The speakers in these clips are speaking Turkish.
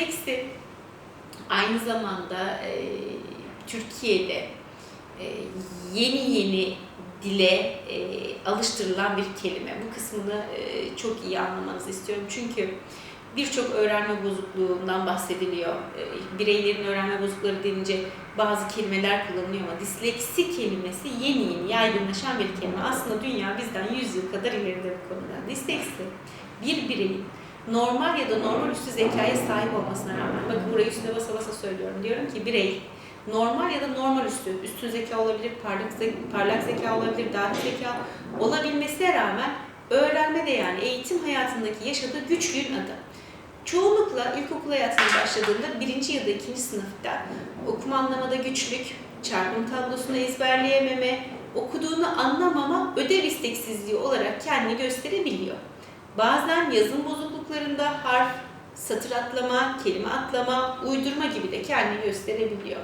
Disleksi aynı zamanda e, Türkiye'de e, yeni yeni dile e, alıştırılan bir kelime. Bu kısmını e, çok iyi anlamanızı istiyorum. Çünkü birçok öğrenme bozukluğundan bahsediliyor. E, bireylerin öğrenme bozukları denince bazı kelimeler kullanılıyor ama disleksi kelimesi yeni yeni yaygınlaşan bir kelime. Aslında dünya bizden 100 yıl kadar ileride bu konuda. Disleksi bir bireyin normal ya da normal üstü zekaya sahip olmasına rağmen, bakın burayı üstüne basa basa söylüyorum. Diyorum ki birey normal ya da normal üstü, üstün zeka olabilir, parlak, zeka, parlak zeka olabilir, dahi zeka olabilmesine rağmen öğrenmede yani eğitim hayatındaki yaşadığı güçlüğün adı. Çoğunlukla ilkokul hayatına başladığında birinci ya da ikinci sınıfta okuma anlamada güçlük, çarpım tablosunu ezberleyememe, okuduğunu anlamama, ödev isteksizliği olarak kendini gösterebiliyor. Bazen yazım bozukluklarında harf, satır atlama, kelime atlama, uydurma gibi de kendini gösterebiliyor.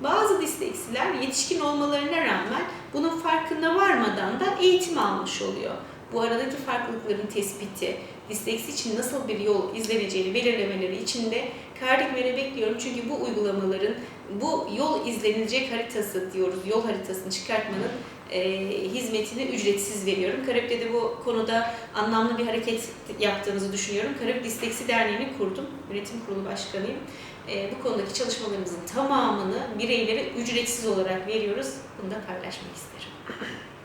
Bazı disleksiler yetişkin olmalarına rağmen bunun farkına varmadan da eğitim almış oluyor. Bu aradaki farklılıkların tespiti, disleksi için nasıl bir yol izleneceğini belirlemeleri için de Kardikmen'i bekliyorum. Çünkü bu uygulamaların bu yol izlenilecek haritası diyoruz, yol haritasını çıkartmanın e, hizmetini ücretsiz veriyorum. Karabük'te de bu konuda anlamlı bir hareket yaptığınızı düşünüyorum. Karabük Disleksi Derneği'ni kurdum. Yönetim kurulu başkanıyım. E, bu konudaki çalışmalarımızın tamamını bireylere ücretsiz olarak veriyoruz. Bunu da paylaşmak isterim.